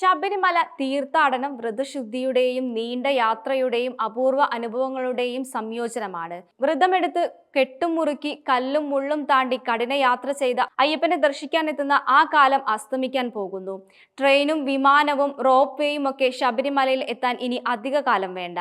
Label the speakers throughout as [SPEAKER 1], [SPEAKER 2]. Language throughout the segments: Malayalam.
[SPEAKER 1] ശബരിമല തീർത്ഥാടനം വ്രതശുദ്ധിയുടെയും നീണ്ട യാത്രയുടെയും അപൂർവ അനുഭവങ്ങളുടെയും സംയോജനമാണ്. വ്രതമെടുത്ത് കെട്ടും മുറുക്കി കല്ലും മുള്ളും താണ്ടി കഠിന യാത്ര ചെയ്ത അയ്യപ്പനെ ദർശിക്കാനെത്തുന്ന ആ കാലം അസ്തമിക്കാൻ പോകുന്നു. ട്രെയിനും വിമാനവും റോപ്പ് വേയും ഒക്കെ ശബരിമലയിൽ എത്താൻ ഇനി അധിക കാലം വേണ്ട.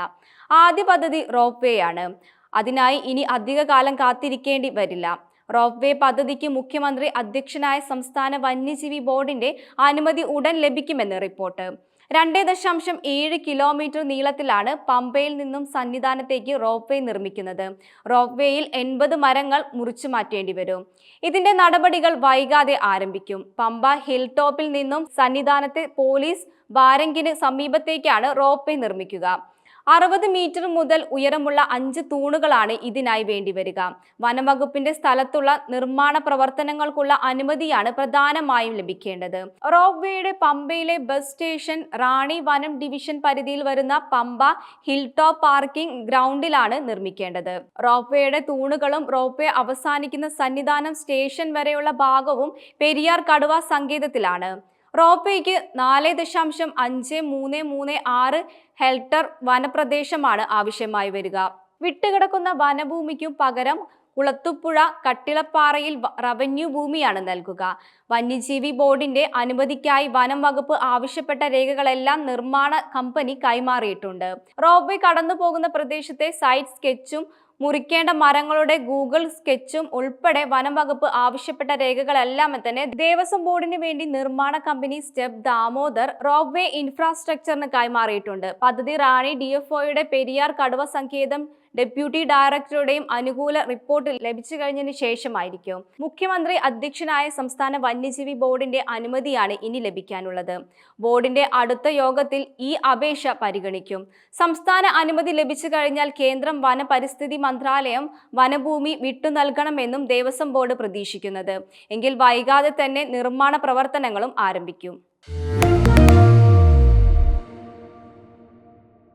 [SPEAKER 1] ആദ്യ പദ്ധതി റോപ്പ് വേ ആണ് അതിനായി ഇനി അധിക കാലം കാത്തിരിക്കേണ്ടി വരില്ല. റോപ്പ് വേ പദ്ധതിക്ക് മുഖ്യമന്ത്രി അധ്യക്ഷനായ സംസ്ഥാന വന്യജീവി ബോർഡിന്റെ അനുമതി ഉടൻ ലഭിക്കുമെന്ന് റിപ്പോർട്ട്. രണ്ടേ ദശാംശം ഏഴ് കിലോമീറ്റർ നീളത്തിലാണ് പമ്പയിൽ നിന്നും സന്നിധാനത്തേക്ക് റോപ്പ് വേ നിർമ്മിക്കുന്നത്. റോപ്പ് വേയിൽ എൺപത് മരങ്ങൾ മുറിച്ചു മാറ്റേണ്ടി വരും. ഇതിന്റെ നടപടികൾ വൈകാതെ ആരംഭിക്കും. പമ്പ ഹിൽ ടോപ്പിൽ നിന്നും സന്നിധാനത്തെ പോലീസ് ബാരങ്കിന് സമീപത്തേക്കാണ് റോപ്പ് വേ നിർമ്മിക്കുക. അറുപത് മീറ്റർ മുതൽ ഉയരമുള്ള അഞ്ച് തൂണുകളാണ് ഇതിനായി വേണ്ടിവരിക വനംവകുപ്പിന്റെ സ്ഥലത്തുള്ള നിർമ്മാണ പ്രവർത്തനങ്ങൾക്കുള്ള അനുമതിയാണ് പ്രധാനമായും ലഭിക്കേണ്ടത്. റോപ്പ് വേയുടെ പമ്പയിലെ ബസ് സ്റ്റേഷൻ റാണി വനം ഡിവിഷൻ പരിധിയിൽ വരുന്ന പമ്പ ഹിൽ ടോപ്പ് പാർക്കിംഗ് ഗ്രൗണ്ടിലാണ് നിർമ്മിക്കേണ്ടത്. റോപ്പ് വേയുടെ തൂണുകളും റോപ്പ് വേ അവസാനിക്കുന്ന സന്നിധാനം സ്റ്റേഷൻ വരെയുള്ള ഭാഗവും പെരിയാർ കടുവ സങ്കേതത്തിലാണ്. റോപ്പേക്ക് നാല് ദശാംശം അഞ്ച് മൂന്ന് മൂന്ന് ആറ് ഹെക്ടർ വനപ്രദേശമാണ് ആവശ്യമായി വരിക. വിട്ടുകിടക്കുന്ന വനഭൂമിക്കും പകരം കുളത്തുപ്പുഴ കട്ടിളപ്പാറയിൽ റവന്യൂ ഭൂമിയാണ് നൽകുക. വന്യജീവി ബോർഡിന്റെ അനുമതിക്കായി വനം വകുപ്പ് ആവശ്യപ്പെട്ട രേഖകളെല്ലാം നിർമ്മാണ കമ്പനി കൈമാറിയിട്ടുണ്ട്. റോബ് കടന്നു പോകുന്ന പ്രദേശത്തെ സൈറ്റ് സ്കെച്ചും മുറിക്കേണ്ട മരങ്ങളുടെ ഗൂഗിൾ സ്കെച്ചും ഉൾപ്പെടെ വനം വകുപ്പ് ആവശ്യപ്പെട്ട രേഖകളെല്ലാം തന്നെ ദേവസ്വം ബോർഡിന് വേണ്ടി നിർമ്മാണ കമ്പനി സ്റ്റെപ്പ് ദാമോദർ റോപ്വേ ഇൻഫ്രാസ്ട്രക്ചറിന് കൈമാറിയിട്ടുണ്ട്. പദ്ധതി റാണി ഡിഎഫ്ഒയുടെ പെരിയാർ കടുവ സങ്കേതം ഡെപ്യൂട്ടി ഡയറക്ടറുടെയും അനുകൂല റിപ്പോർട്ട് ലഭിച്ചു കഴിഞ്ഞതിന് ശേഷമായിരിക്കും. മുഖ്യമന്ത്രി അധ്യക്ഷനായ സംസ്ഥാന വന്യജീവി ബോർഡിന്റെ അനുമതിയാണ് ഇനി ലഭിക്കാനുള്ളത്. ബോർഡിന്റെ അടുത്ത യോഗത്തിൽ ഈ അപേക്ഷ പരിഗണിക്കും. സംസ്ഥാന അനുമതി ലഭിച്ചു കഴിഞ്ഞാൽ കേന്ദ്രം വന പരിസ്ഥിതി മന്ത്രാലയം വനഭൂമി വിട്ടു നൽകണമെന്നും ദേവസ്വം ബോർഡ് പ്രതീക്ഷിക്കുന്നത്. എങ്കിൽ വൈകാതെ തന്നെ നിർമ്മാണ പ്രവർത്തനങ്ങളും ആരംഭിക്കും.